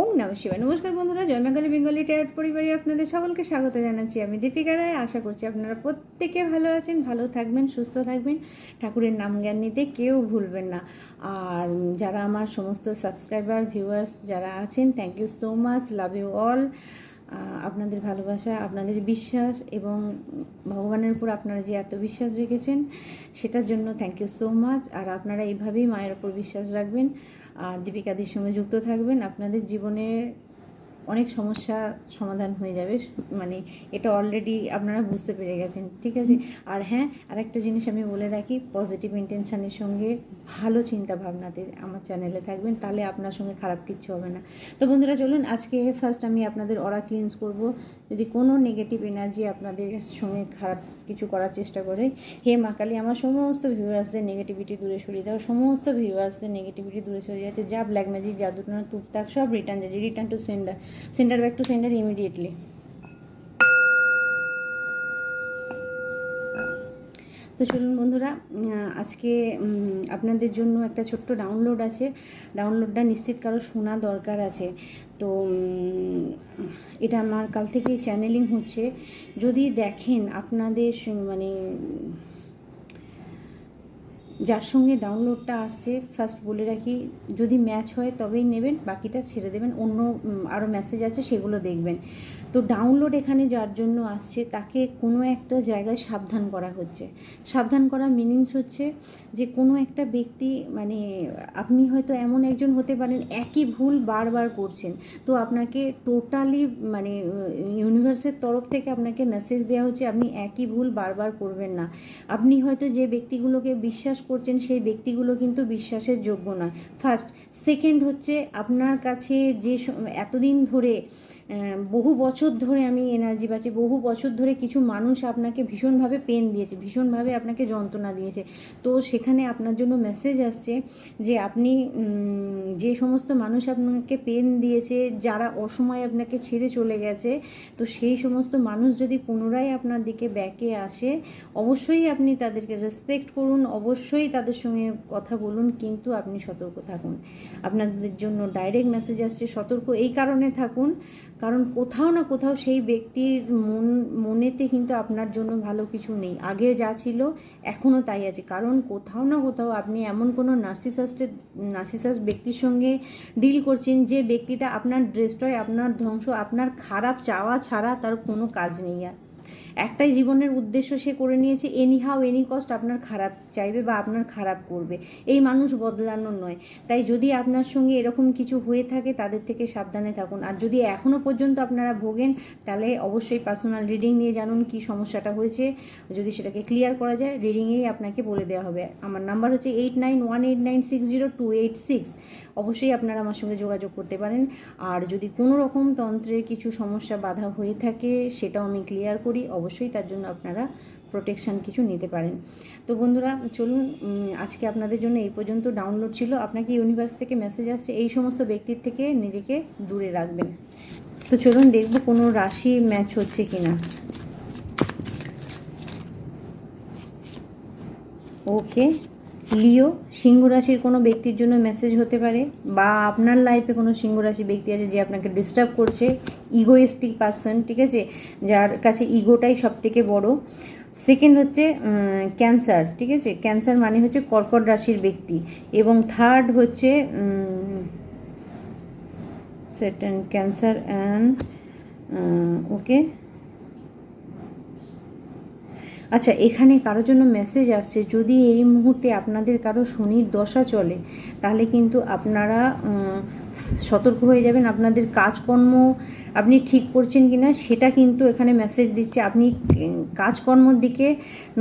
ওম নম শিবা নমস্কার বন্ধুরা জয় বেঙ্গলি টেয়ার পরিবারে আপনাদের সকলকে স্বাগত জানাচ্ছি আমি দীপিকা রায় আশা করছি আপনারা প্রত্যেকে ভালো আছেন ভালো থাকবেন সুস্থ থাকবেন ঠাকুরের নাম জ্ঞান নিতে কেউ ভুলবেন না আর যারা আমার সমস্ত সাবস্ক্রাইবার ভিউয়ার্স যারা আছেন thank you so much love you all আপনাদের ভালোবাসা আপনাদের বিশ্বাস এবং ভগবানের উপর আপনারা যে এত বিশ্বাস রেখেছেন সেটার জন্য থ্যাংক ইউ সো মাচ আর আপনারা এইভাবেই মায়ের ওপর বিশ্বাস রাখবেন আর দীপিকাদির সঙ্গে যুক্ত থাকবেন আপনাদের জীবনের অনেক সমস্যা সমাধান হয়ে যাবে মানে এটা অলরেডি আপনারা বুঝতে পেরে গেছেন ঠিক আছে আর হ্যাঁ আর একটা জিনিস আমি বলে রাখি পজিটিভ ইন্টেনশানের সঙ্গে ভালো চিন্তা ভাবনাতে আমার চ্যানেলে থাকবেন তাহলে আপনার সঙ্গে খারাপ কিছু হবে না তো বন্ধুরা চলুন আজকে ফার্স্ট আমি আপনাদের অরা ক্লিনস করব যদি কোনো নেগেটিভ এনার্জি আপনাদের সঙ্গে খারাপ কিছু করার চেষ্টা করে হে মা কালী আমার সমস্ত ভিউয়ার্সদের নেগেটিভিটি দূরে সরিয়ে দাও সমস্ত ভিউয়ার্সদের নেগেটিভিটি দূরে সরিয়ে যাচ্ছে যা ব্ল্যাক ম্যাজিক জাদুটনা টুকটাক সব রিটার্ন যাচ্ছে return to sender center back to center immediately তো চলুন বন্ধুরা আজকে আপনাদের জন্য একটা ছোট্ট ডাউনলোড আছে ডাউনলোডটা নিশ্চিত কারো শোনা দরকার আছে তো এটা আমার কাল থেকে চ্যানেলিং হচ্ছে যদি দেখেন আপনাদের মানে যার সঙ্গে ডাউনলোডটা আসছে ফার্স্ট বলে রাখি যদি ম্যাচ হয় তবেই নেবেন বাকিটা ছেড়ে দেবেন অন্য আরও মেসেজ আছে সেগুলো দেখবেন তো ডাউনলোড এখানে যার জন্য আসছে তাকে কোনো একটা জায়গায় সাবধান করা হচ্ছে সাবধান করা মিনিংস হচ্ছে যে কোনো একটা ব্যক্তি মানে আপনি হয়তো এমন একজন হতে পারেন একই ভুল বারবার করছেন তো আপনাকে টোটালি মানে ইউনিভার্সের তরফ থেকে আপনাকে মেসেজ দেওয়া হচ্ছে আপনি একই ভুল বারবার করবেন না আপনি হয়তো যে ব্যক্তিগুলোকে বিশ্বাস করছেন সেই ব্যক্তিগুলো কিন্তু বিশ্বাসের যোগ্য নয় ফার্স্ট সেকেন্ড হচ্ছে আপনার কাছে যে এতদিন ধরে বহু বছর ধরে আমি এনার্জি পাচ্ছি বহু বছর ধরে কিছু মানুষ আপনাকে ভীষণভাবে পেন দিয়েছে ভীষণভাবে আপনাকে যন্ত্রণা দিয়েছে তো সেখানে আপনার জন্য মেসেজ আসছে যে আপনি যে সমস্ত মানুষ আপনাকে পেন দিয়েছে যারা অসময়ে আপনাকে ছেড়ে চলে গেছে তো সেই সমস্ত মানুষ যদি পুনরায় আপনার দিকে ব্যাকে আসে অবশ্যই আপনি তাদেরকে রেসপেক্ট করুন অবশ্যই তাদের সঙ্গে কথা বলুন কিন্তু আপনি সতর্ক থাকুন আপনাদের জন্য ডাইরেক্ট মেসেজ আসছে সতর্ক এই কারণে থাকুন কারণ কোথাও না কোথাও সেই ব্যক্তির মন মনেতে কিন্তু আপনার জন্য ভালো কিছু নেই আগে যা ছিল এখনও তাই আছে কারণ কোথাও না কোথাও আপনি এমন কোনো নার্সিসাস্টের নার্সিসাস ব্যক্তির সঙ্গে ডিল করছেন যে ব্যক্তিটা আপনার ড্রেস্টয় আপনার ধ্বংস আপনার খারাপ চাওয়া ছাড়া তার কোনো কাজ নেই আর একটাই জীবনের উদ্দেশ্য সে করে নিয়েছে এনি হাউ এনি কস্ট আপনার খারাপ চাইবে বা আপনার খারাপ করবে এই মানুষ বদলানো নয় তাই যদি আপনার সঙ্গে এরকম কিছু হয়ে থাকে তাদের থেকে সাবধানে থাকুন আর যদি এখনও পর্যন্ত আপনারা ভোগেন তাহলে অবশ্যই পার্সোনাল রিডিং নিয়ে জানুন কি সমস্যাটা হয়েছে যদি সেটাকে ক্লিয়ার করা যায় রিডিংয়েই আপনাকে বলে দেওয়া হবে আমার নাম্বার হচ্ছে eight nine one eight nine six zero two eight six অবশ্যই আপনারা আমার সঙ্গে যোগাযোগ করতে পারেন আর যদি কোনো রকম তন্ত্রের কিছু সমস্যা বাধা হয়ে থাকে সেটাও আমি ক্লিয়ার করি অবশ্যই তার জন্য আপনারা প্রোটেকশান কিছু নিতে পারেন তো বন্ধুরা চলুন আজকে আপনাদের জন্য এই পর্যন্ত ডাউনলোড ছিল আপনাকে ইউনিভার্স থেকে মেসেজ আসছে এই সমস্ত ব্যক্তির থেকে নিজেকে দূরে রাখবেন তো চলুন দেখবো কোনো রাশি ম্যাচ হচ্ছে কি না ওকে লিও সিংহ রাশির কোনো ব্যক্তির জন্য মেসেজ হতে পারে বা আপনার লাইফে কোনো সিংহ রাশি ব্যক্তি আছে যে আপনাকে ডিস্টার্ব করছে ইগোয়েস্টিক পার্সন ঠিক আছে যার কাছে ইগোটাই সব থেকে বড় সেকেন্ড হচ্ছে ক্যান্সার ঠিক আছে ক্যান্সার মানে হচ্ছে কর্কট রাশির ব্যক্তি এবং থার্ড হচ্ছে সেটেন ক্যান্সার অ্যান্ড ওকে আচ্ছা এখানে কারো জন্য মেসেজ আসছে যদি এই মুহূর্তে আপনাদের কারো শনির দশা চলে তাহলে কিন্তু আপনারা সতর্ক হয়ে যাবেন আপনাদের কাজকর্ম আপনি ঠিক করছেন কি না সেটা কিন্তু এখানে মেসেজ দিচ্ছে আপনি কাজকর্মর দিকে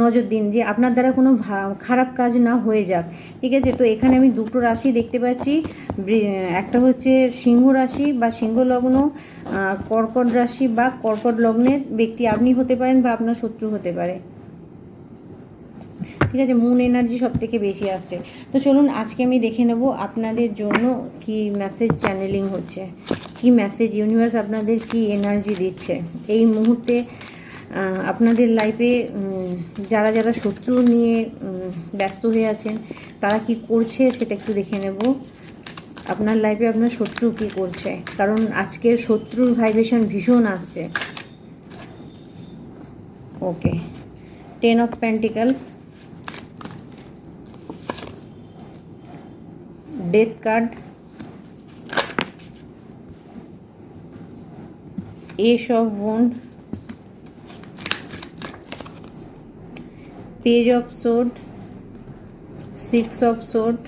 নজর দিন যে আপনার দ্বারা কোনো খারাপ কাজ না হয়ে যাক ঠিক আছে তো এখানে আমি দুটো রাশি দেখতে পাচ্ছি একটা হচ্ছে সিংহ রাশি বা সিংহ লগ্ন কর্কট রাশি বা কর্কট লগ্নের ব্যক্তি আপনি হতে পারেন বা আপনার শত্রু হতে পারে ঠিক আছে মুন এনার্জি সব থেকে বেশি আসছে তো চলুন আজকে আমি দেখে নেব আপনাদের জন্য কি মেসেজ চ্যানেলিং হচ্ছে কি মেসেজ ইউনিভার্স আপনাদের কি এনার্জি দিচ্ছে এই মুহূর্তে আপনাদের লাইফে যারা যারা শত্রু নিয়ে ব্যস্ত হয়ে আছেন তারা কি করছে সেটা একটু দেখে নেব আপনার লাইফে আপনার শত্রু কি করছে কারণ আজকে শত্রুর ভাইব্রেশন ভীষণ আসছে okay ten of pentacle Death card, Ace of Wands, Page of Swords, Six of Swords,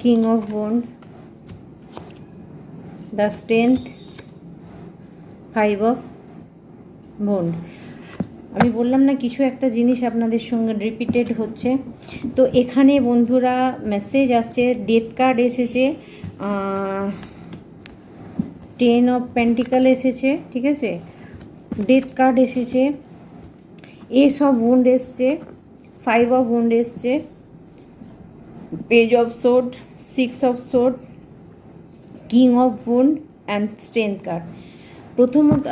King of Wands, the Strength, Five of Wands. আমি বললাম না কিছু একটা জিনিস আপনাদের সঙ্গে রিপিটেড হচ্ছে তো এখানে বন্ধুরা মেসেজ আসছে ডেথ কার্ড এসেছে টেন অফ প্যান্টিকাল এসেছে ঠিক আছে ডেথ কার্ড এসেছে এসব বন্ড এসছে ফাইভ অফ বন্ড এসছে page of sword six of sword king of wand and strength card প্রথমত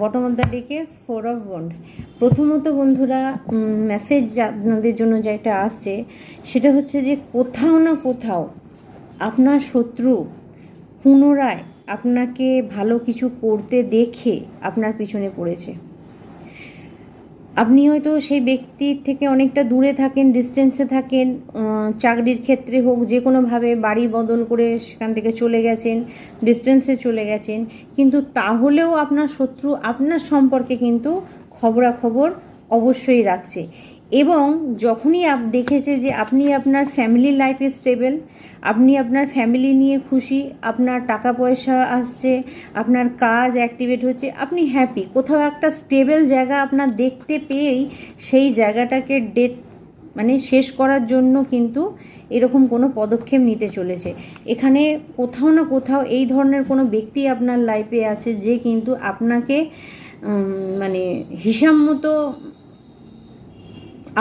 বটম অফ দ্য ডেকে ফোর অফ বন্ড প্রথমত বন্ধুরা মেসেজ আপনাদের জন্য যেটা আসছে সেটা হচ্ছে যে কোথাও না কোথাও আপনার শত্রু পুনরায় আপনাকে ভালো কিছু করতে দেখে আপনার পিছনে পড়েছে আপনি হয়তো সেই ব্যক্তির থেকে অনেকটা দূরে থাকেন ডিস্টেন্সে থাকেন চাকরির ক্ষেত্রে হোক যে কোনোভাবে বাড়ি বদল করে সেখান থেকে চলে গেছেন ডিস্টেন্সে চলে গেছেন কিন্তু তাহলেও আপনার শত্রু আপনার সম্পর্কে কিন্তু খবরাখবর অবশ্যই রাখছে এবং যখনই আপ দেখেছে যে আপনি আপনার ফ্যামিলি লাইফ স্টেবেল আপনি আপনার ফ্যামিলি নিয়ে খুশি আপনার টাকা পয়সা আসছে আপনার কাজ অ্যাক্টিভেট হচ্ছে আপনি হ্যাপি কোথাও একটা স্টেবেল জায়গা আপনার দেখতে পেয়েই সেই জায়গাটাকে ডেট মানে শেষ করার জন্য কিন্তু এরকম কোনো পদক্ষেপ নিতে চলেছে এখানে কোথাও না কোথাও এই ধরনের কোনো ব্যক্তি আপনার লাইফে আছে যে কিন্তু আপনাকে মানে হিসাব মতো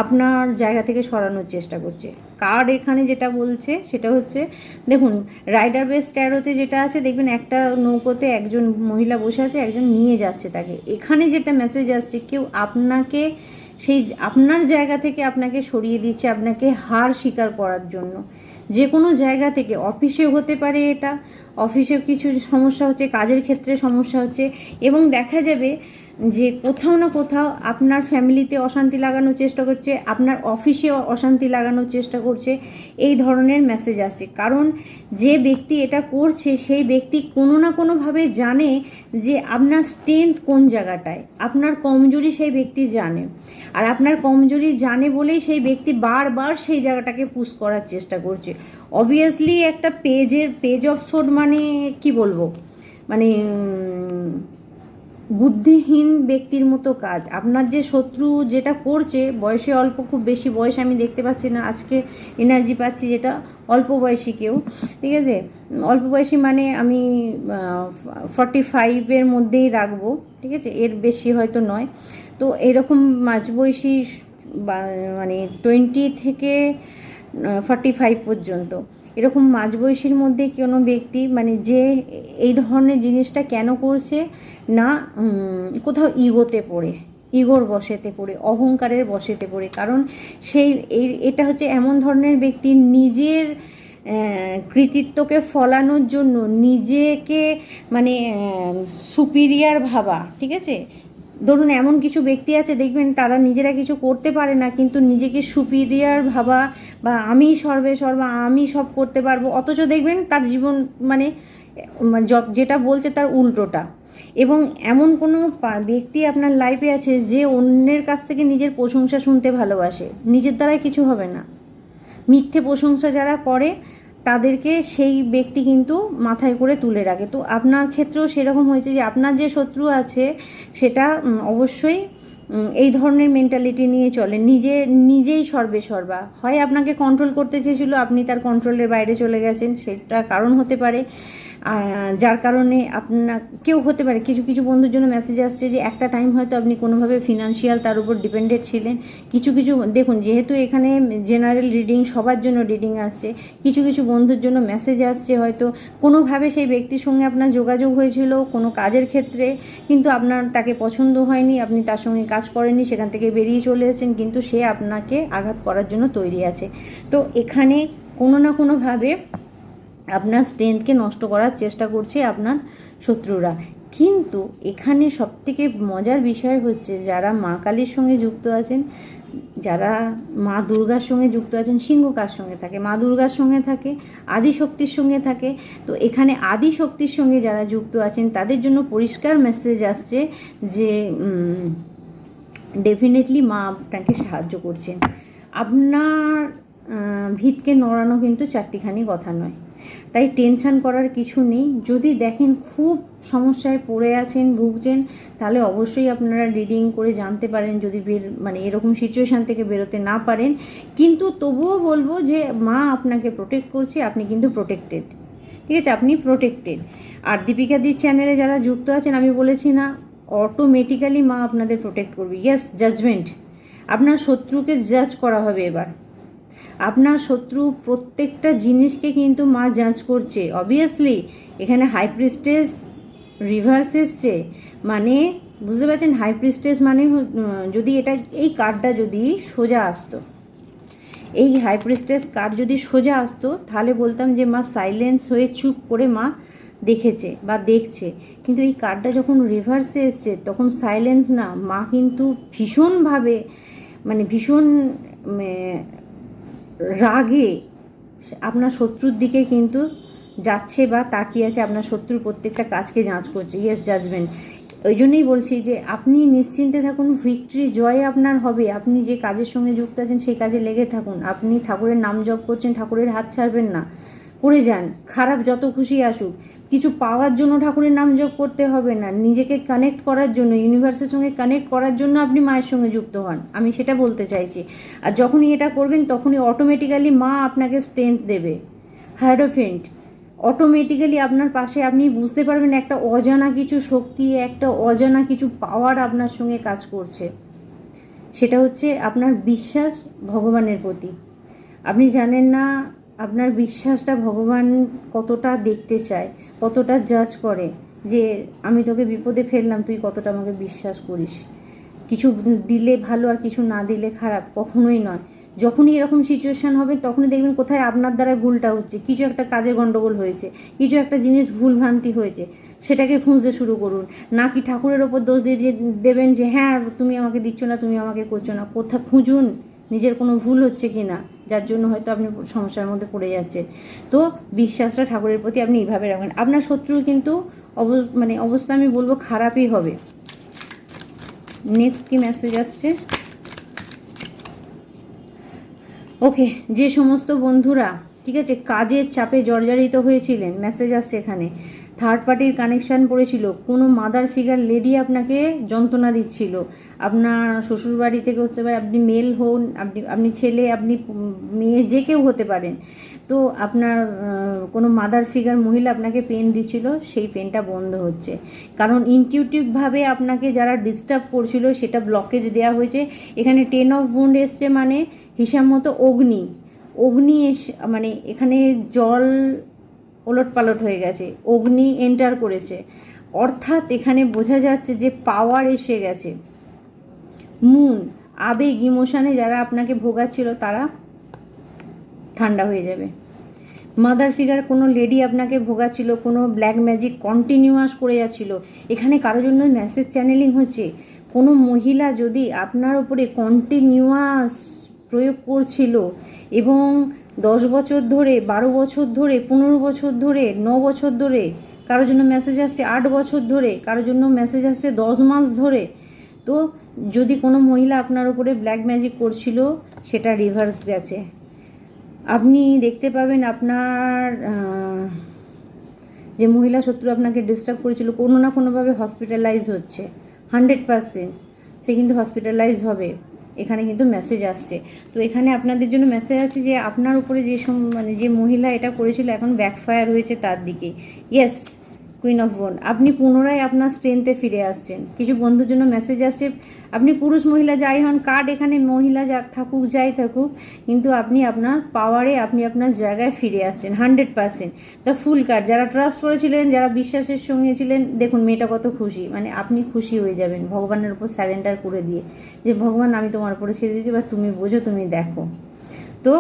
আপনার জায়গা থেকে সরানোর চেষ্টা করছে কার্ড এখানে যেটা বলছে সেটা হচ্ছে দেখুন রাইডার বেস ট্যারোতে যেটা আছে দেখবেন একটা নৌকোতে একজন মহিলা বসে আছে একজন নিয়ে যাচ্ছে তাকে এখানে যেটা মেসেজ আসছে কেউ আপনাকে সেই আপনার জায়গা থেকে আপনাকে সরিয়ে দিচ্ছে আপনাকে হার স্বীকার করার জন্য যে কোনো জায়গা থেকে অফিসে হতে পারে এটা অফিসে কিছু সমস্যা হচ্ছে কাজের ক্ষেত্রে সমস্যা হচ্ছে এবং দেখা যাবে যে কোথাও না কোথাও আপনার ফ্যামিলিতে অশান্তি লাগানোর চেষ্টা করছে আপনার অফিসে অশান্তি লাগানোর চেষ্টা করছে এই ধরনের মেসেজ আসছে কারণ যে ব্যক্তি এটা করছে সেই ব্যক্তি কোনো না কোনোভাবে জানে যে আপনার স্ট্রেংথ কোন জায়গাটায় আপনার কমজোরি সেই ব্যক্তি জানে আর আপনার কমজোরি জানে বলেই সেই ব্যক্তি বারবার সেই জায়গাটাকে পুশ করার চেষ্টা করছে অবভিয়াসলি একটা পেজের পেজ অফ শোট মানে কি বলবো মানে বুদ্ধিহীন ব্যক্তির মতো কাজ আপনার যে শত্রু যেটা করছে বয়সে অল্প খুব বেশি বয়স আমি দেখতে পাচ্ছি না আজকে এনার্জি পাচ্ছি যেটা অল্প বয়সী কেউ ঠিক আছে অল্প বয়সী মানে আমি ফর্টি ফাইভের মধ্যেই রাখবো ঠিক আছে এর বেশি হয়তো নয় তো এরকম মাঝবয়সী মানে টোয়েন্টি থেকে ফর্টি ফাইভ পর্যন্ত এরকম মাঝবয়সীর মধ্যে কোনো ব্যক্তি মানে যে এই ধরনের জিনিসটা কেন করছে না কোথাও ইগোতে পড়ে ইগোর বসেতে পড়ে অহংকারের বসেতে পড়ে কারণ সেই এটা হচ্ছে এমন ধরনের ব্যক্তি নিজের কৃতিত্বকে ফলানোর জন্য নিজেকে মানে সুপিরিয়ার ভাবা ঠিক আছে ধরুন এমন কিছু ব্যক্তি আছে দেখবেন তারা নিজেরা কিছু করতে পারে না কিন্তু নিজেকে সুপিরিয়ার ভাবা বা আমি সর্বে সর্বা আমি সব করতে পারবো অথচ দেখবেন তার জীবন মানে, মানে যেটা বলছে তার উল্টোটা এবং এমন কোনো ব্যক্তি আপনার লাইফে আছে যে অন্যের কাছ থেকে নিজের প্রশংসা শুনতে ভালোবাসে নিজের দ্বারা কিছু হবে না মিথ্যে প্রশংসা যারা করে তাদেরকে সেই ব্যক্তি কিন্তু মাথায় করে তুলে রাখে তো আপনার ক্ষেত্রেও সেরকম হয়েছে যে আপনার যে শত্রু আছে সেটা অবশ্যই এই ধরনের মেন্টালিটি নিয়ে চলে নিজে নিজেই সর্বে সর্বা হয় আপনাকে কন্ট্রোল করতে চেয়েছিল আপনি তার কন্ট্রোলের বাইরে চলে গেছেন সেটা কারণ হতে পারে যার কারণে আপনার কেউ হতে পারে কিছু কিছু বন্ধুর জন্য মেসেজ আসছে যে একটা টাইম হয়তো আপনি কোনোভাবে ফিনান্সিয়াল তার উপর ডিপেন্ডেড ছিলেন কিছু কিছু দেখুন যেহেতু এখানে জেনারেল রিডিং সবার জন্য রিডিং আসছে কিছু কিছু বন্ধুর জন্য মেসেজ আসছে হয়তো কোনোভাবে সেই ব্যক্তির সঙ্গে আপনার যোগাযোগ হয়েছিল কোনো কাজের ক্ষেত্রে কিন্তু আপনার তাকে পছন্দ হয়নি আপনি তার সঙ্গে কাজ করেননি সেখান থেকে বেরিয়ে চলে এসেছেন কিন্তু সে আপনাকে আঘাত করার জন্য তৈরি আছে তো এখানে কোনো না কোনোভাবে আপনার স্ট্রেংথকে নষ্ট করার চেষ্টা করছে আপনার শত্রুরা কিন্তু এখানে সবথেকে মজার বিষয় হচ্ছে যারা মা কালীর সঙ্গে যুক্ত আছেন যারা মা দুর্গার সঙ্গে যুক্ত আছেন সিংহকার সঙ্গে থাকে মা দুর্গার সঙ্গে থাকে আদিশক্তির সঙ্গে থাকে তো এখানে আদিশক্তির সঙ্গে যারা যুক্ত আছেন তাদের জন্য পরিষ্কার মেসেজ আসছে যে ডেফিনেটলি মা আপনাকে সাহায্য করছেন আপনার ভিতকে নড়ানো কিন্তু চারটিখানি কথা নয় তাই টেনশন করার কিছু নেই যদি দেখেন খুব সমস্যায় পড়ে আছেন ভুগছেন তাহলে অবশ্যই আপনারা রিডিং করে জানতে পারেন যদি বের মানে এরকম সিচুয়েশান থেকে বেরোতে না পারেন কিন্তু তবুও বলবো যে মা আপনাকে প্রোটেক্ট করছে আপনি কিন্তু প্রোটেক্টেড ঠিক আছে আপনি প্রোটেক্টেড আর দীপিকা দির চ্যানেলে যারা যুক্ত আছেন আমি বলেছি না অটোমেটিক্যালি মা আপনাদের প্রোটেক্ট করবে ইয়েস জাজমেন্ট আপনার শত্রুকে জাজ করা হবে এবার আপনার শত্রু প্রত্যেকটা জিনিসকে কিন্তু মা যাঁচ করছে অবভিয়াসলি এখানে হাই প্রিস্টেস রিভার্স এসছে মানে বুঝতে পারছেন হাই প্রিস্টেস মানে যদি এটা এই কার্ডটা যদি সোজা আসতো এই হাই প্রিস্টেস কার্ড যদি সোজা আসতো তাহলে বলতাম যে মা সাইলেন্স হয়ে চুপ করে মা দেখেছে বা দেখছে কিন্তু এই কার্ডটা যখন রিভার্সে এসছে তখন সাইলেন্স না মা কিন্তু ভীষণভাবে মানে ভীষণ রাগে আপনার শত্রুর দিকে কিন্তু যাচ্ছে বা তাকিয়ে আছে আপনার শত্রুর প্রত্যেকটা কাজকে যাঁচ করছে ইয়েস জাজমেন্ট ওই জন্যই বলছি যে আপনি নিশ্চিন্তে থাকুন ভিক্টরি জয় আপনার হবে আপনি যে কাজের সঙ্গে যুক্ত আছেন সেই কাজে লেগে থাকুন আপনি ঠাকুরের নাম জপ করছেন ঠাকুরের হাত ছাড়বেন না করে যান খারাপ যত খুশি আসুক কিছু পাওয়ার জন্য ঠাকুরের নাম যোগ করতে হবে না নিজেকে কানেক্ট করার জন্য ইউনিভার্সের সঙ্গে কানেক্ট করার জন্য আপনি মায়ের সঙ্গে যুক্ত হন আমি সেটা বলতে চাইছি আর যখনই এটা করবেন তখনই অটোমেটিক্যালি মা আপনাকে স্ট্রেংথ দেবে হ্যারোফেন্ট অটোমেটিক্যালি আপনার পাশে আপনি বুঝতে পারবেন একটা অজানা কিছু শক্তি একটা অজানা কিছু পাওয়ার আপনার সঙ্গে কাজ করছে সেটা হচ্ছে আপনার বিশ্বাস ভগবানের প্রতি আপনি জানেন না আপনার বিশ্বাসটা ভগবান কতটা দেখতে চায় কতটা জাজ করে যে আমি তোকে বিপদে ফেললাম তুই কতটা আমাকে বিশ্বাস করিস কিছু দিলে ভালো আর কিছু না দিলে খারাপ কখনোই নয় যখনই এরকম সিচুয়েশান হবে তখনই দেখবেন কোথায় আপনার দ্বারা ভুলটা হচ্ছে কিছু একটা কাজে গণ্ডগোল হয়েছে কিছু একটা জিনিস ভুলভ্রান্তি হয়েছে সেটাকে খুঁজতে শুরু করুন না কি ঠাকুরের ওপর দোষ দিয়ে দেবেন যে হ্যাঁ তুমি আমাকে দিচ্ছ না তুমি আমাকে করছো না কোথা খুঁজুন নিজের কোনো ভুল হচ্ছে কি না যার জন্য হয়তো আপনি সমস্যার মধ্যে পড়ে যাচ্ছে তো বিশ্বাসটা ঠাকুরের প্রতি আপনি এইভাবে রাখবেন আপনার শত্রু কিন্তু অব মানে অবস্থা আমি বলবো খারাপই হবে নেক্সট কি মেসেজ আসছে ওকে যে সমস্ত বন্ধুরা ঠিক আছে কাজের চাপে জর্জরিত হয়েছিলেন মেসেজ আসছে এখানে থার্ড পার্টির কানেকশান পড়েছিল কোনো মাদার ফিগার লেডি আপনাকে যন্ত্রণা দিচ্ছিল আপনার শ্বশুরবাড়ি থেকে হতে পারে আপনি মেল হন আপনি আপনি ছেলে আপনি মেয়ে যে কেউ হতে পারেন তো আপনার কোনো মাদার ফিগার মহিলা আপনাকে পেন দিচ্ছিল সেই পেনটা বন্ধ হচ্ছে কারণ ইনটিউটিভভাবে আপনাকে যারা ডিস্টার্ব করছিল সেটা ব্লকেজ দেওয়া হয়েছে এখানে টেন অফ বন্ড এসছে মানে হিসাব মতো অগ্নি অগ্নি মানে এখানে জল ওলট পালট হয়ে গেছে অগ্নি এন্টার করেছে অর্থাৎ এখানে বোঝা যাচ্ছে যে পাওয়ার এসে গেছে মুন আবেগ ইমোশানে যারা আপনাকে ভোগাচ্ছিল তারা ঠান্ডা হয়ে যাবে মাদার ফিগার কোনো লেডি আপনাকে ভোগাচ্ছিল কোনো ব্ল্যাক ম্যাজিক কন্টিনিউয়াস করে যাচ্ছিল এখানে কারো জন্য মেসেজ চ্যানেলিং হচ্ছে কোনো মহিলা যদি আপনার উপরে কন্টিনিউয়াস প্রয়োগ করছিল এবং দশ বছর ধরে বারো বছর ধরে পনেরো বছর ধরে ন বছর ধরে কারোর জন্য মেসেজ আসছে আট বছর ধরে কারোর জন্য মেসেজ আসছে দশ মাস ধরে তো যদি কোনো মহিলা আপনার উপরে ব্ল্যাক ম্যাজিক করছিল সেটা রিভার্স গেছে আপনি দেখতে পাবেন আপনার যে মহিলা শত্রু আপনাকে ডিস্টার্ব করেছিল কোনো না কোনোভাবে হসপিটালাইজ হচ্ছে হান্ড্রেড পারসেন্ট সে কিন্তু হসপিটালাইজ হবে এখানে কিন্তু মেসেজ আসছে তো এখানে আপনাদের জন্য মেসেজ আছে যে আপনার উপরে যে মানে যে মহিলা এটা করেছিল এখন ব্যাকফায়ার হয়েছে তার দিকে ইয়েস কুইন অফ বোন আপনি পুনরায় আপনার স্ট্রেংথে ফিরে আসছেন কিছু বন্ধুর জন্য মেসেজ আসছে আপনি পুরুষ মহিলা যাই হন কার্ড এখানে মহিলা যা থাকুক যাই থাকুক কিন্তু আপনি আপনার পাওয়ারে আপনি আপনার জায়গায় ফিরে আসছেন hundred percent the fool card যারা ট্রাস্ট করেছিলেন যারা বিশ্বাসের সঙ্গে ছিলেন দেখুন মেয়েটা কত খুশি মানে আপনি খুশি হয়ে যাবেন ভগবানের উপর স্যারেন্ডার করে দিয়ে যে ভগবান আমি তোমার উপরে ছেড়ে দিয়েছি বা তুমি বোঝো তুমি দেখো তো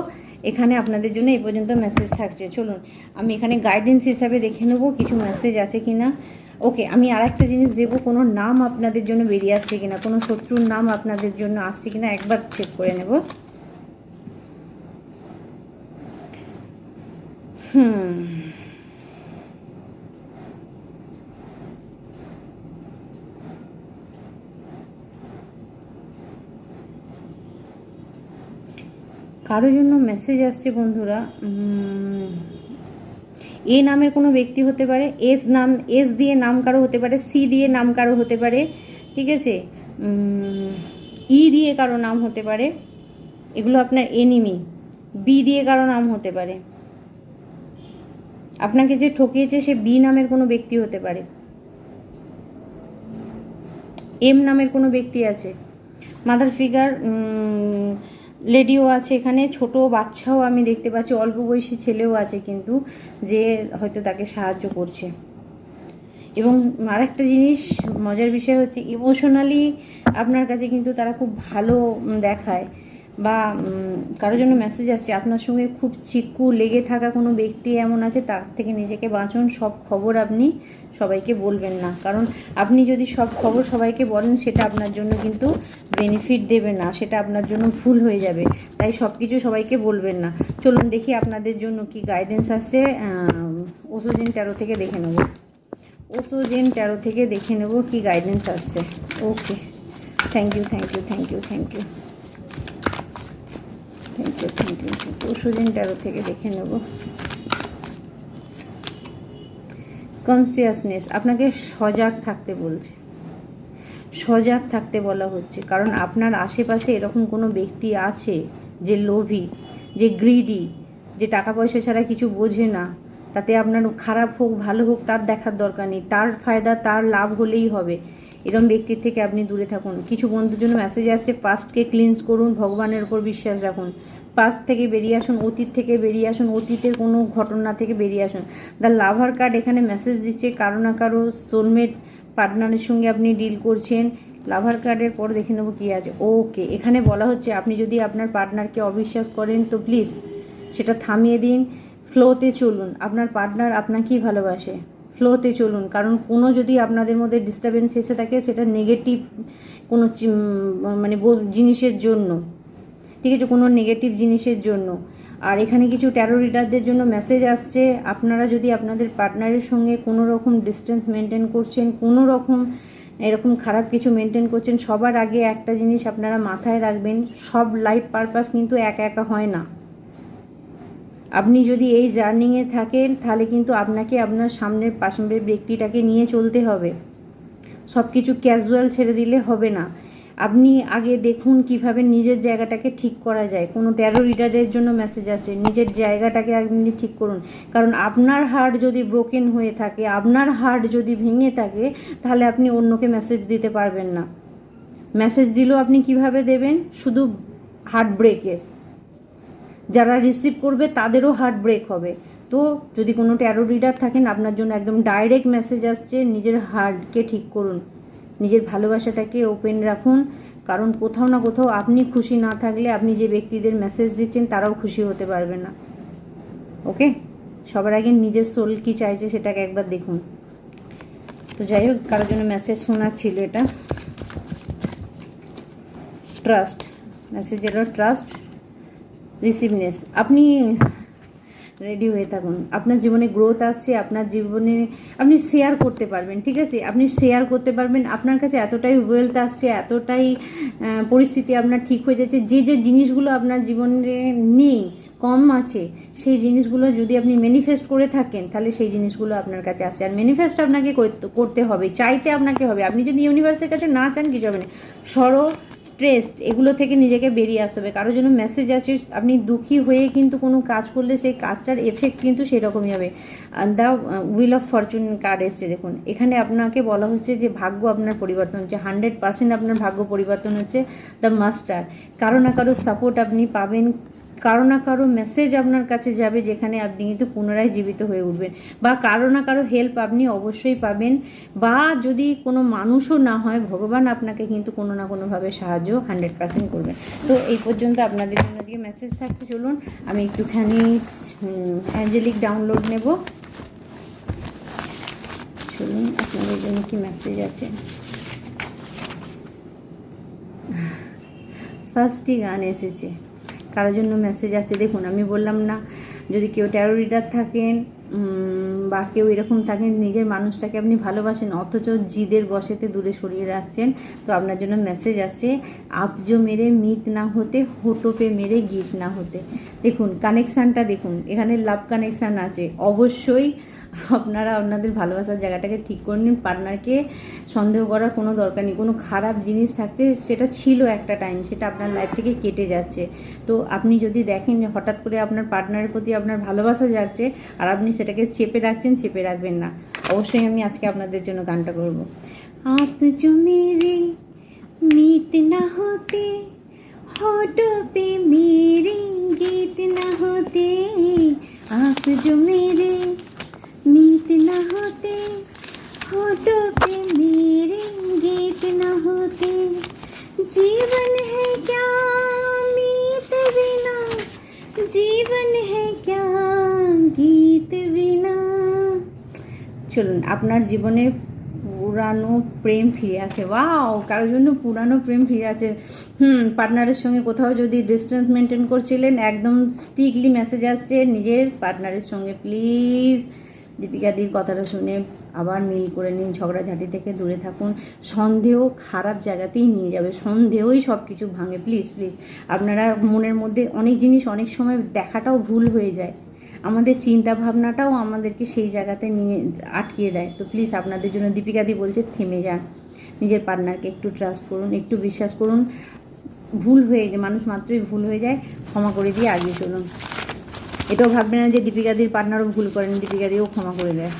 এখানে আপনাদের জন্য এই পর্যন্ত মেসেজ থাকছে চলুন আমি এখানে গাইডেন্স হিসাবে দেখে নেবো কিছু মেসেজ আছে কি না ওকে আমি আর একটা জিনিস দেবো কোনো নাম আপনাদের জন্য বেরিয়ে আসছে কি না কোনো শত্রুর নাম আপনাদের জন্য আসছে কি না একবার চেক করে নেব হুম কারো জন্য মেসেজ আসছে বন্ধুরা এ নামের কোনো ব্যক্তি হতে পারে এস নাম এস দিয়ে নাম কারো হতে পারে সি দিয়ে নাম কারো হতে পারে ঠিক আছে ই e দিয়ে কারো নাম হতে পারে এগুলো আপনার এনিমি বি দিয়ে কারো নাম হতে পারে আপনাকে যে ঠকিয়েছে সে বি নামের কোনো ব্যক্তি হতে পারে এম নামের কোনো ব্যক্তি আছে মাদার ফিগার লেডিও আছে এখানে ছোট বাচ্চাও আমি দেখতে পাচ্ছি অল্প বয়সী ছেলেও আছে কিন্তু যে হয়তো তাকে সাহায্য করছে এবং আরেকটা জিনিস মজার বিষয় হচ্ছে ইমোশনালি আপনার কাছে কিন্তু তারা খুব ভালো দেখায় বা কারোর জন্য মেসেজ আসছে আপনার সঙ্গে খুব চিকু লেগে থাকা কোনো ব্যক্তি এমন আছে তার থেকে নিজেকে বাঁচুন সব খবর আপনি সবাইকে বলবেন না কারণ আপনি যদি সব খবর সবাইকে বলেন সেটা আপনার জন্য কিন্তু বেনিফিট দেবে না সেটা আপনার জন্য ভুল হয়ে যাবে তাই সব কিছু সবাইকে বলবেন না চলুন দেখি আপনাদের জন্য কি গাইডেন্স আসছে ওসোজেন ট্যারো থেকে দেখে নেব ওসোজেন ট্যারো থেকে দেখে নেব কি গাইডেন্স আসছে okay thank you thank you thank you thank you thank you thank you পরশু দিন থেকে দেখে নেব কনসিয়াসনেস আপনাকে সজাগ থাকতে বলছে সজাগ থাকতে বলা হচ্ছে কারণ আপনার আশেপাশে এরকম কোনো ব্যক্তি আছে যে লোভি যে গ্রিডি যে টাকা পয়সা ছাড়া কিছু বোঝে না তাতে আপনার খারাপ হোক ভালো হোক তার দেখার দরকার নেই তার ফায়দা তার লাভ হলেই হবে এরম ব্যক্তির থেকে আপনি দূরে থাকুন কিছু বন্ধুর জন্য মেসেজ আসছে পাস্টকে ক্লিনস করুন ভগবানের ওপর বিশ্বাস রাখুন পাস্ট থেকে বেরিয়ে আসুন অতীত থেকে বেরিয়ে আসুন অতীতের কোনো ঘটনা থেকে বেরিয়ে আসুন দ্য লাভার কার্ড এখানে মেসেজ দিচ্ছে কারো না কারো সোলমেট পার্টনারের সঙ্গে আপনি ডিল করছেন লাভার কার্ডের পর দেখে নেবো কী আছে ওকে এখানে বলা হচ্ছে আপনি যদি আপনার পার্টনারকে অবিশ্বাস করেন তো প্লিজ সেটা থামিয়ে দিন ফ্লোতে চলুন আপনার পার্টনার আপনাকেই ভালোবাসে ফ্লোতে চলুন কারণ কোনো যদি আপনাদের মধ্যে ডিস্টারবেন্স এসে থাকে সেটা নেগেটিভ কোনো মানে জিনিসের জন্য ঠিক আছে কোনো নেগেটিভ জিনিসের জন্য আর এখানে কিছু ট্যারো রিডারদের জন্য মেসেজ আসছে আপনারা যদি আপনাদের পার্টনারের সঙ্গে কোনো রকম ডিস্টেন্স মেনটেন করছেন কোনো রকম এরকম খারাপ কিছু মেনটেন করছেন সবার আগে একটা জিনিস আপনারা মাথায় রাখবেন সব লাইফ পারপাস কিন্তু একা একা হয় না আপনি যদি এই জার্নিংয়ে থাকেন তাহলে কিন্তু আপনাকে আপনার সামনের পাশের ব্যক্তিটাকে নিয়ে চলতে হবে সব কিছু ক্যাজুয়াল ছেড়ে দিলে হবে না আপনি আগে দেখুন কিভাবে নিজের জায়গাটাকে ঠিক করা যায় কোনো ট্যারো রিডারের জন্য মেসেজ আসে নিজের জায়গাটাকে আপনি ঠিক করুন কারণ আপনার হার্ট যদি ব্রোকেন হয়ে থাকে আপনার হার্ট যদি ভেঙে থাকে তাহলে আপনি অন্যকে মেসেজ দিতে পারবেন না মেসেজ দিলেও আপনি কিভাবে দেবেন শুধু হার্ট ব্রেকের যারা রিসিভ করবে তাদেরও হার্ট ব্রেক হবে তো যদি কোনো ট্যারো রিডার থাকেন আপনার জন্য একদম ডাইরেক্ট মেসেজ আসছে নিজের হার্টকে ঠিক করুন নিজের ভালোবাসাটাকে ওপেন রাখুন কারণ কোথাও না কোথাও আপনি খুশি না থাকলে আপনি যে ব্যক্তিদের মেসেজ দিচ্ছেন তারাও খুশি হতে পারবে না ওকে সবার আগে নিজের সোল কি চাইছে সেটাকে একবার দেখুন তো যাই হোক কারোর জন্য মেসেজ ছিল এটা ট্রাস্ট মেসেজ এটা ট্রাস্ট রিসিভনেস আপনি রেডি হয়ে থাকুন আপনার জীবনে গ্রোথ আসছে আপনার জীবনে আপনি শেয়ার করতে পারবেন ঠিক আছে আপনি শেয়ার করতে পারবেন আপনার কাছে এতটাই ওয়েলথ আসছে এতটাই পরিস্থিতি আপনার ঠিক হয়ে যাচ্ছে যে যে জিনিসগুলো আপনার জীবনে নেই কম আছে সেই জিনিসগুলো যদি আপনি ম্যানিফেস্ট করে থাকেন তাহলে সেই জিনিসগুলো আপনার কাছে আসছে আর ম্যানিফেস্ট আপনাকে করতে হবে চাইতে আপনাকে হবে আপনি যদি ইউনিভার্সের কাছে না চান কিছু হবে না সরল স্ট্রেসড এগুলো থেকে নিজেকে বেরিয়ে আসতে হবে কারোর জন্য মেসেজ আছে আপনি দুঃখী হয়ে কিন্তু কোনো কাজ করলে সেই কাজটার এফেক্ট কিন্তু সেরকমই হবে the wheel of fortune card এসছে দেখুন এখানে আপনাকে বলা হচ্ছে যে ভাগ্য আপনার পরিবর্তন হচ্ছে হান্ড্রেড পার্সেন্ট আপনার ভাগ্য পরিবর্তন হচ্ছে দ্য মাস্টার কারো না কারো সাপোর্ট আপনি পাবেন কারো না কারো মেসেজ আপনার কাছে যাবে যেখানে আপনি কিন্তু পুনরায় জীবিত হয়ে উঠবেন বা কারো না কারো হেল্প আপনি অবশ্যই পাবেন বা যদি কোনো মানুষও না হয় ভগবান আপনাকে কিন্তু কোনো না কোনোভাবে সাহায্য হান্ড্রেড পার্সেন্ট করবেন তো এই পর্যন্ত আপনাদের জন্য দিয়ে মেসেজ থাকছে চলুন আমি একটুখানি অ্যাঞ্জেলিক ডাউনলোড নেব চলুন আপনাদের জন্য কি মেসেজ আছে ফার্স্টই গান এসেছে কারোর জন্য মেসেজ আছে দেখুন আমি বললাম না যদি কেউ ট্যারো রিডার থাকেন বা কেউ এরকম থাকেন নিজের মানুষটাকে আপনি ভালোবাসেন অথচ জিদের বসেতে দূরে সরিয়ে রাখছেন তো আপনার জন্য মেসেজ আছে আপজো মেরে মিত না হতে হোটোপে মেরে গিট না হতে দেখুন কানেকশানটা দেখুন এখানে লাভ কানেকশান আছে অবশ্যই আপনারা আপনাদের ভালোবাসার জায়গাটাকে ঠিক করে নিন পার্টনারকে সন্দেহ করার কোনো দরকার নেই কোনো খারাপ জিনিস থাকছে সেটা ছিল একটা টাইম সেটা আপনার লাইফ থেকে কেটে যাচ্ছে তো আপনি যদি দেখেন যে হঠাৎ করে আপনার পার্টনারের প্রতি আপনার ভালোবাসা যাচ্ছে আর আপনি সেটাকে চেপে রাখছেন চেপে রাখবেন না অবশ্যই আমি আজকে আপনাদের জন্য গানটা করব আপ जो मेरे मीत ना होते होठों पे मेरे गीत ना होते आप जो मेरे मीत ना होते होठों पे मेरे गीत ना होते जीवन है क्या मीत बिना जीवन है क्या गीत बिना চলুন আপনার জীবনের পুরানো প্রেম ফিরে আসে ওয়াও কারোর জন্য পুরানো প্রেম ফিরে আছে হুম পার্টনারের সঙ্গে কোথাও যদি ডিস্টেন্স মেনটেন করছিলেন একদম স্ট্রিক্টলি মেসেজ আসছে নিজের পার্টনারের সঙ্গে প্লিজ দীপিকাদির কথাটা শুনে আবার মিল করে নিন ঝগড়াঝাটি থেকে দূরে থাকুন সন্দেহ খারাপ জায়গাতেই নিয়ে যাবে সন্দেহই সব কিছু ভাঙে প্লিজ প্লিজ আপনারা মনের মধ্যে অনেক জিনিস অনেক সময় দেখাটাও ভুল হয়ে যায় আমাদের চিন্তা ভাবনাটাও আমাদেরকে সেই জায়গাতে নিয়ে আটকিয়ে দেয় তো প্লিজ আপনাদের জন্য দীপিকাদি বলছে থেমে যান নিজের পার্টনারকে একটু ট্রাস্ট করুন একটু বিশ্বাস করুন ভুল হয়ে যায় মানুষ মাত্রই ভুল হয়ে যায় ক্ষমা করে দিয়ে আগিয়ে চলুন এটাও ভাববে না যে দীপিকাদির পার্টনারও ভুল করেন দীপিকাদিও ক্ষমা করে দেয়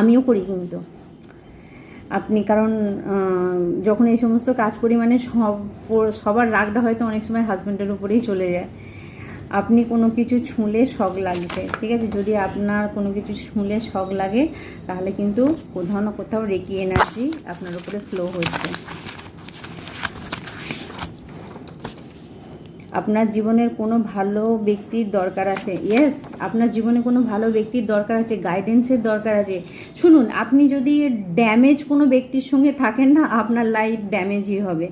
আমিও করি কিন্তু আপনি কারণ যখন এই সমস্ত কাজ করি মানে সব সবার রাগটা হয়তো অনেক সময় হাজব্যান্ডের উপরেই চলে যায় আপনি কোনো কিছু ছুঁলে শখ লাগছে ঠিক আছে যদি আপনার কোনো কিছু ছুঁলে শখ লাগে তাহলে কিন্তু কোথাও না কোথাও রেকি এনার্জি আপনার উপরে ফ্লো হচ্ছে আপনার জীবনের কোনো ভালো ব্যক্তির দরকার আছে ইয়েস আপনার জীবনে কোনো ভালো ব্যক্তির দরকার আছে গাইডেন্সের দরকার আছে শুনুন আপনি যদি ড্যামেজ কোনো ব্যক্তির সঙ্গে থাকেন না আপনার লাইফ ড্যামেজই হবে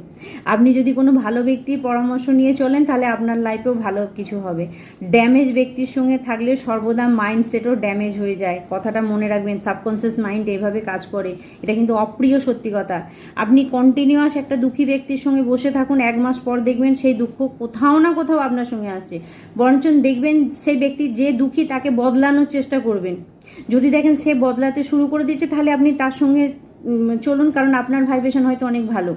আপনি যদি কোনো ভালো ব্যক্তির পরামর্শ নিয়ে চলেন তাহলে আপনার লাইফেও ভালো কিছু হবে ড্যামেজ ব্যক্তির সঙ্গে থাকলে সর্বদা মাইন্ডসেটও ড্যামেজ হয়ে যায় কথাটা মনে রাখবেন সাবকনসিয়াস মাইন্ড এভাবে কাজ করে এটা কিন্তু অপ্রিয় সত্যি কথা আপনি কন্টিনিউয়াস একটা দুঃখী ব্যক্তির সঙ্গে বসে থাকুন এক মাস পর দেখবেন সেই দুঃখ কোথাও কোথাও না কোথাও আপনার সঙ্গে আসছে বরঞ্চ দেখবেন সেই ব্যক্তি যে দুঃখী তাকে বদলানোর চেষ্টা করবেন যদি দেখেন সে বদলাতে শুরু করে দিচ্ছে তাহলে আপনি তার সঙ্গে চলুন কারণ আপনার ভাইব্রেশন হয়তো অনেক ভালো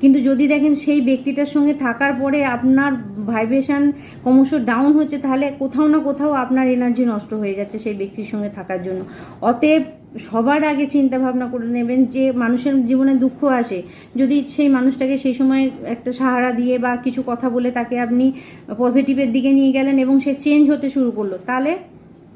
কিন্তু যদি দেখেন সেই ব্যক্তিটার সঙ্গে থাকার পরে আপনার ভাইব্রেশন ক্রমশ ডাউন হচ্ছে তাহলে কোথাও না কোথাও আপনার এনার্জি নষ্ট হয়ে যাচ্ছে সেই ব্যক্তির সঙ্গে থাকার জন্য অতএব সবার আগে চিন্তা ভাবনা করে নেবেন যে মানুষের জীবনে দুঃখ আসে যদি সেই মানুষটাকে সেই সময় একটা সাহারা দিয়ে বা কিছু কথা বলে তাকে আপনি পজিটিভের দিকে নিয়ে গেলেন এবং সে চেঞ্জ হতে শুরু করলো তাহলে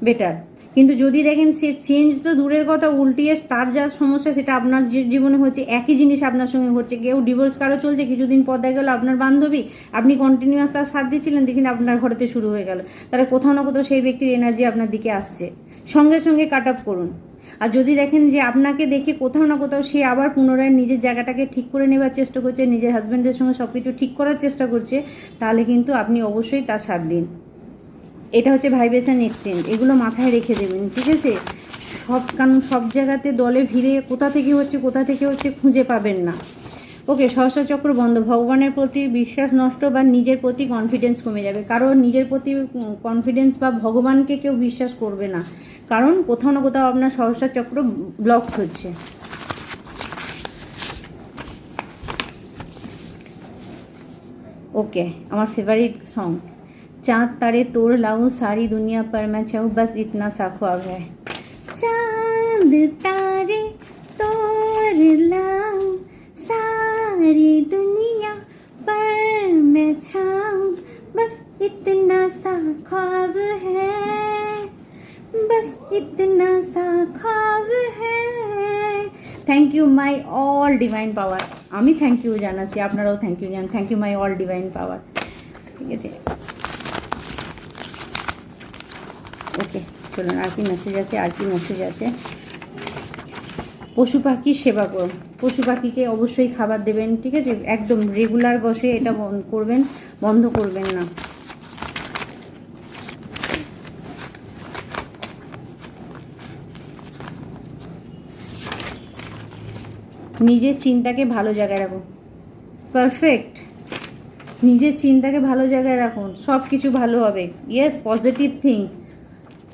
বেটার কিন্তু যদি দেখেন সে চেঞ্জ তো দূরের কথা উল্টিয়ে তার যা সমস্যা সেটা আপনার জীবনে হচ্ছে একই জিনিস আপনার সঙ্গে হচ্ছে কেউ ডিভোর্স কারো চলছে কিছুদিন পর দেখা গেলো আপনার বান্ধবী আপনি কন্টিনিউয়াস তার সাথ দিচ্ছিলেন দেখিন আপনার ঘরেতে শুরু হয়ে গেল তাহলে কোথাও না কোথাও সেই ব্যক্তির এনার্জি আপনার দিকে আসছে সঙ্গে সঙ্গে কাট আপ করুন আর যদি দেখেন যে আপনাকে দেখে কোথাও না কোথাও সে আবার পুনরায় নিজের জায়গাটাকে ঠিক করে নেবার চেষ্টা করছে নিজের হাজব্যান্ডের সঙ্গে সব কিছু ঠিক করার চেষ্টা করছে তাহলে কিন্তু আপনি অবশ্যই তার সাথ দিন এটা হচ্ছে ভাইব্রেশান এক্সচেঞ্জ এগুলো মাথায় রেখে দেবেন ঠিক আছে সব কারণ সব জায়গাতে দলে ভিড়ে কোথা থেকে হচ্ছে কোথা থেকে হচ্ছে খুঁজে পাবেন না ওকে সহসা চক্র বন্ধ ভগবানের প্রতি বিশ্বাস নষ্ট বা নিজের প্রতি কনফিডেন্স কমে যাবে কারণ নিজের প্রতি কনফিডেন্স বা ভগবানকে কেউ বিশ্বাস করবে না কারণ কোথাও না কোথাও আপনার সংসার চক্র ব্লক হচ্ছে ওকে আমার ফেভারিট সং চাঁদ তারে তোর লাও সারি দুনিয়া পর মে চাহু বাস ইতনা सा ख्वाब চাঁদ তারে তোর লাউ সারি দুনিয়া পর मैं চাহু বাস ইতনা सा बस इतना सा ख्वाब है thank you my all divine power আমি থ্যাংক ইউ জানাচ্ছি আপনারাও থ্যাংক ইউ জানান thank you my all divine power ঠিক আছে ওকে চলুন আর কি মেসেজ আছে আর কি মেসেজ আছে পশু পাখির সেবা করুন পশু পাখিকে অবশ্যই খাবার দেবেন ঠিক আছে একদম রেগুলার বসে এটা বন্ধ করবেন বন্ধ করবেন না নিজের চিন্তাকে ভালো জায়গায় রাখুন পারফেক্ট নিজের চিন্তাকে ভালো জায়গায় রাখুন সব কিছু ভালো হবে ইয়েস পজিটিভ থিং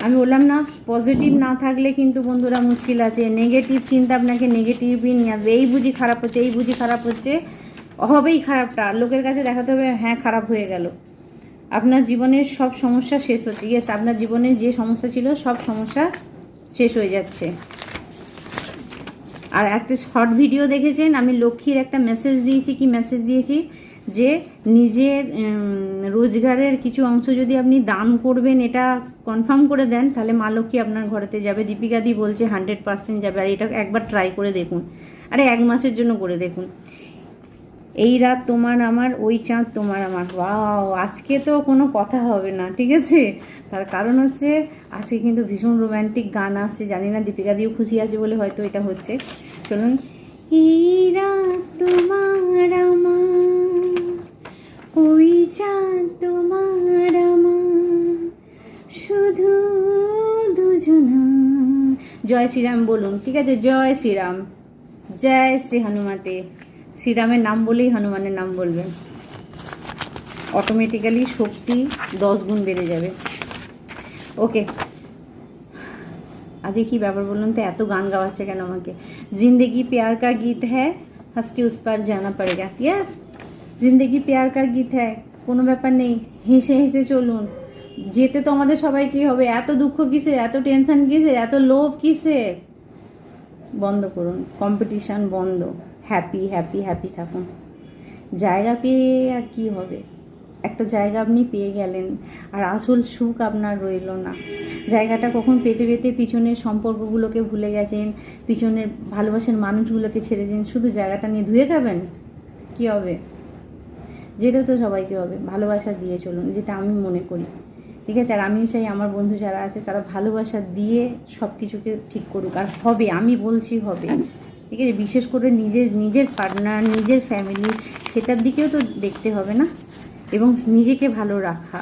আমি বললাম না পজিটিভ না থাকলে কিন্তু বন্ধুরা মুশকিল আছে নেগেটিভ চিন্তা আপনাকে নেগেটিভই নিয়ে আসবে এই বুঝি খারাপ হচ্ছে এই বুঝি খারাপ হচ্ছে হবেই খারাপটা লোকের কাছে দেখাতে হবে হ্যাঁ খারাপ হয়ে গেল আপনার জীবনের সব সমস্যা শেষ হচ্ছে ইয়েস আপনার জীবনের যে সমস্যা ছিল সব সমস্যা শেষ হয়ে যাচ্ছে আর একটা শর্ট ভিডিও দেখেছেন আমি লক্ষ্মীর একটা মেসেজ দিয়েছি কি মেসেজ দিয়েছি যে নিজের রোজগারের কিছু অংশ যদি আপনি দান করবেন এটা কনফার্ম করে দেন তাহলে মা লক্ষ্মী আপনার ঘরেতে যাবে দীপিকাদি বলছে হান্ড্রেড পার্সেন্ট যাবে আর এটা একবার ট্রাই করে দেখুন আরে এক মাসের জন্য করে দেখুন এই রাত তোমার আমার ওই চাঁদ তোমার আমার বাও আজকে তো কোনো কথা হবে না ঠিক আছে তার কারণ হচ্ছে আজকে কিন্তু ভীষণ রোম্যান্টিক গান আসছে জানি না দীপিকা দিয়েও খুশি আছে বলে হয়তো এটা হচ্ছে চলুন এই রাত তোমার ওই চাঁদ তোমার শুধু দুজনা জয় শ্রীরাম বলুন ঠিক আছে জয় শ্রীরাম জয় শ্রী হনুমাতে শ্রীরামের নাম বলেই হনুমানের নাম বলবেন অটোমেটিক্যালি শক্তি দশ গুণ বেড়ে যাবে ওকে আজকে কি ব্যাপার বলুন তো এত গান গাওয়াচ্ছে কেন আমাকে জিন্দেগি প্যার কা গীত হ্যাঁ হাসকে উস পার জানা গা ইয়াস জিন্দেগি প্যার কা গীত হ্যাঁ কোনো ব্যাপার নেই হেসে হেসে চলুন যেতে তো আমাদের সবাইকেই হবে এত দুঃখ কিসের এত টেনশন কিসের এত লোভ কিসের বন্ধ করুন কম্পিটিশান বন্ধ হ্যাপি হ্যাপি হ্যাপি থাকুন জায়গা পেয়ে আর কি হবে একটা জায়গা আপনি পেয়ে গেলেন আর আসল সুখ আপনার রইল না জায়গাটা কখন পেতে পেতে পিছনের সম্পর্কগুলোকে ভুলে গেছেন পিছনের ভালোবাসার মানুষগুলোকে ছেড়েছেন শুধু জায়গাটা নিয়ে ধুয়ে খাবেন কী হবে যেটা তো সবাইকে হবে ভালোবাসা দিয়ে চলুন যেটা আমি মনে করি ঠিক আছে আর আমিও চাই আমার বন্ধু যারা আছে তারা ভালোবাসা দিয়ে সব কিছুকে ঠিক করুক আর হবে আমি বলছি হবে ঠিক আছে বিশেষ করে নিজের নিজের পার্টনার নিজের ফ্যামিলি সেটার দিকেও তো দেখতে হবে না এবং নিজেকে ভালো রাখা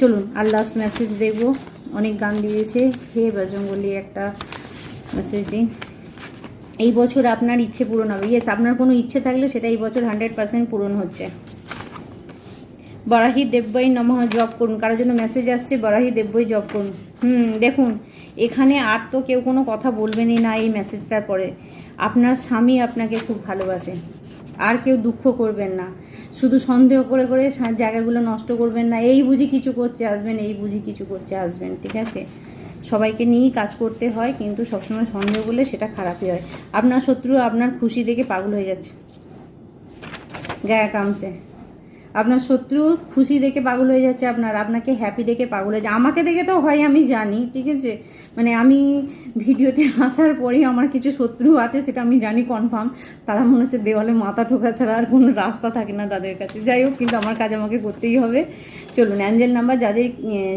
চলুন আর লাস্ট মেসেজ দেখব অনেক গান দিয়েছে হে বাজঙ্গলি একটা মেসেজ দিন এই বছর আপনার ইচ্ছে পূরণ হবে ইয়েস আপনার কোনো ইচ্ছে থাকলে সেটা এই বছর হান্ড্রেড পারসেন্ট পূরণ হচ্ছে বরাহি দেববাই নমহ জব করুন কারোর জন্য মেসেজ আসছে বরাহি দেববাই জব করুন হুম দেখুন এখানে আর তো কেউ কোনো কথা বলবেনই না এই মেসেজটার পরে আপনার স্বামী আপনাকে খুব ভালোবাসে আর কেউ দুঃখ করবেন না শুধু সন্দেহ করে করে জায়গাগুলো নষ্ট করবেন না এই বুঝি কিছু করছে আসবেন এই বুঝি কিছু করছে আসবেন ঠিক আছে সবাইকে নিয়েই কাজ করতে হয় কিন্তু সবসময় সন্দেহ বলে সেটা খারাপই হয় আপনার শত্রু আপনার খুশি দেখে পাগল হয়ে যাচ্ছে গায়া কামসে আপনার শত্রু খুশি দেখে পাগল হয়ে যাচ্ছে আপনার আপনাকে হ্যাপি দেখে পাগল হয়ে যাচ্ছে আমাকে দেখে তো হয় আমি জানি ঠিক আছে মানে আমি ভিডিওতে আসার পরেই আমার কিছু শত্রু আছে সেটা আমি জানি কনফার্ম তারা মনে হচ্ছে দেওয়ালে মাথা ঠোকা ছাড়া আর কোনো রাস্তা থাকে না তাদের কাছে যাই হোক কিন্তু আমার কাজ আমাকে করতেই হবে চলুন অ্যাঞ্জেল নাম্বার যাদের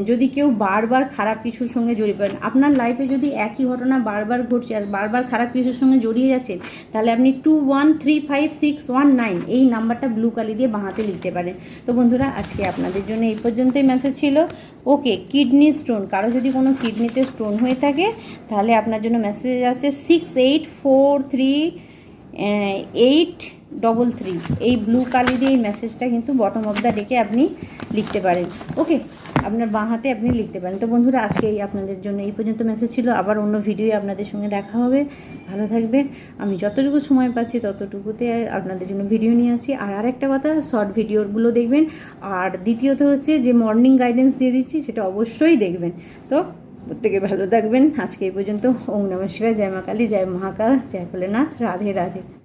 যদি কেউ বারবার খারাপ কিছুর সঙ্গে জড়িয়ে পড়েন আপনার লাইফে যদি একই ঘটনা বারবার ঘটছে আর বারবার খারাপ কিছুর সঙ্গে জড়িয়ে যাচ্ছেন তাহলে আপনি two one three five six one nine এই নাম্বারটা ব্লু কালি দিয়ে বাঁহাতে লিখতে পারেন পারে তো বন্ধুরা আজকে আপনাদের জন্য এই পর্যন্তই মেসেজ ছিল ওকে কিডনি স্টোন কারো যদি কোনো কিডনিতে স্টোন হয়ে থাকে তাহলে আপনার জন্য মেসেজ আসছে six eight four three eight double three এই ব্লু কালি দিয়ে এই মেসেজটা কিন্তু বটম অফ দ্য ডেকে আপনি লিখতে পারেন ওকে আপনার বাঁ হাতে আপনি লিখতে পারেন তো বন্ধুরা আজকে এই আপনাদের জন্য এই পর্যন্ত মেসেজ ছিল আবার অন্য ভিডিও আপনাদের সঙ্গে দেখা হবে ভালো থাকবেন আমি যতটুকু সময় পাচ্ছি ততটুকুতে আপনাদের জন্য ভিডিও নিয়ে আসি আর আরেকটা কথা শর্ট ভিডিওগুলো দেখবেন আর দ্বিতীয়ত হচ্ছে যে মর্নিং গাইডেন্স দিয়ে দিচ্ছি সেটা অবশ্যই দেখবেন তো প্রত্যেকে ভালো থাকবেন আজকে এই পর্যন্ত ওম নমস্কার জয় মা কালী জয় মহাকাল জয় ভোলেনাথ রাধে রাধে